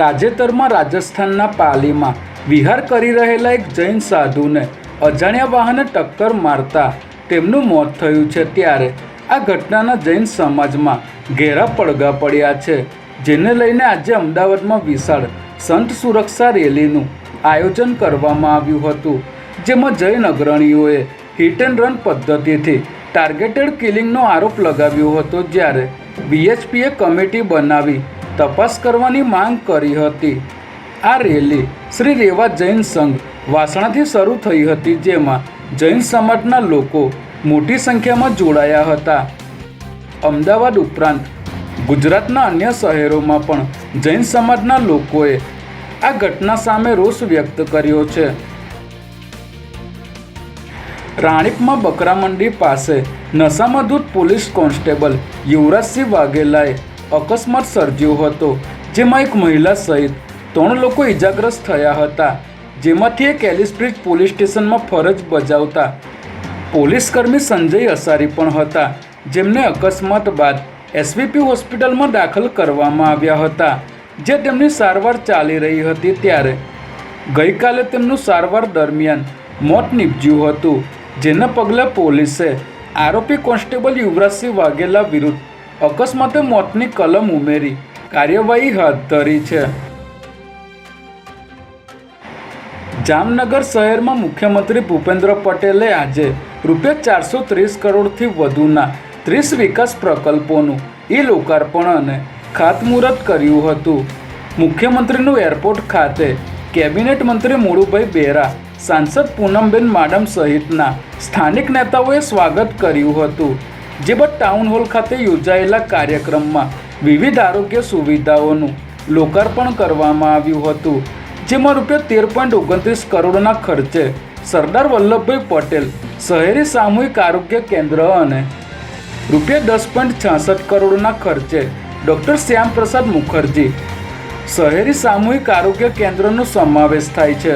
તાજેતરમાં રાજસ્થાનના પાલીમાં વિહાર કરી રહેલા એક જૈન સાધુને અજાણ્યા વાહને ટક્કર મારતા તેમનું મોત થયું છે ત્યારે આ ઘટનાના જૈન સમાજમાં ઘેરા પડઘા પડ્યા છે, જેને લઈને આજે અમદાવાદમાં વિશાળ સંત સુરક્ષા રેલીનું આયોજન કરવામાં આવ્યું હતું, જેમાં જૈન અગ્રણીઓએ હિટ એન્ડ રન પદ્ધતિથી ટાર્ગેટેડ કિલિંગનો આરોપ લગાવ્યો હતો જ્યારે બીએચપીએ કમિટી બનાવી તપાસ કરવાની માંગ કરી હતી. આ રેલી શ્રી રેવા જૈન સંઘ વાસણાથી શરૂ થઈ હતી, જેમાં જૈન સમાજના લોકો મોટી સંખ્યામાં જોડાયા હતા. અમદાવાદ ઉપરાંત ગુજરાતના અન્ય શહેરોમાં પણ જૈન સમાજના લોકોએ આ ઘટના સામે રોષ વ્યક્ત કર્યો છે. રાણીપમાં બકરા મંડી પાસે નશામધૂત પોલીસ કોન્સ્ટેબલ યુવરાજસિંહ વાઘેલાએ અકસ્માત સર્જ્યો હતો, જેમાં એક મહિલા સહિત ત્રણ લોકો ઇજાગ્રસ્ત થયા હતા, જેમાંથી એક એલિસ્બ્રિજ પોલીસ સ્ટેશનમાં ફરજ બજાવતા પોલીસકર્મી સંજય અસારી પણ હતા, જેમને અકસ્માત બાદ એસવીપી હોસ્પિટલમાં દાખલ કરવામાં આવ્યા હતા, જે તેમની સારવાર ચાલી રહી હતી ત્યારે. ગઈકાલે તેમનું સારવાર દરમિયાન મોત નીપજ્યું હતું, જેના પગલે પોલીસે આરોપી કોન્સ્ટેબલ યુવરાજસિંહ વાઘેલા વિરુદ્ધ અકસ્માતે મોતની કલમ ઉમેરી. કાર્યવાહી હાથ ધરી છે. જામનગર શહેરમાં મુખ્યમંત્રી ભૂપેન્દ્ર પટેલે આજે રૂપિયા ચારસો ત્રીસ કરોડથી વધુના ત્રીસ વિકાસ પ્રકલ્પોનું ઈ લોકાર્પણ અને ખાતમુહૂર્ત કર્યું હતું. મુખ્યમંત્રીનું એરપોર્ટ ખાતે કેબિનેટ મંત્રી મુળુભાઈ બેરા, સાંસદ પૂનમબેન માડમ સહિતના સ્થાનિક નેતાઓએ સ્વાગત કર્યું હતું. જે બાદ ટાઉન હોલ ખાતે યોજાયેલા કાર્યક્રમમાં વિવિધ આરોગ્ય સુવિધાઓનું લોકાર્પણ કરવામાં આવ્યું હતું, જેમાં રૂપિયા તેર પોઈન્ટ ઓગણત્રીસ કરોડના ખર્ચે સરદાર વલ્લભભાઈ પટેલ શહેરી સામૂહિક આરોગ્ય કેન્દ્ર અને રૂપિયા દસ પોઈન્ટ છાસઠ કરોડના ખર્ચે ડૉક્ટર શ્યામપ્રસાદ મુખર્જી શહેરી સામૂહિક આરોગ્ય કેન્દ્રનો સમાવેશ થાય છે.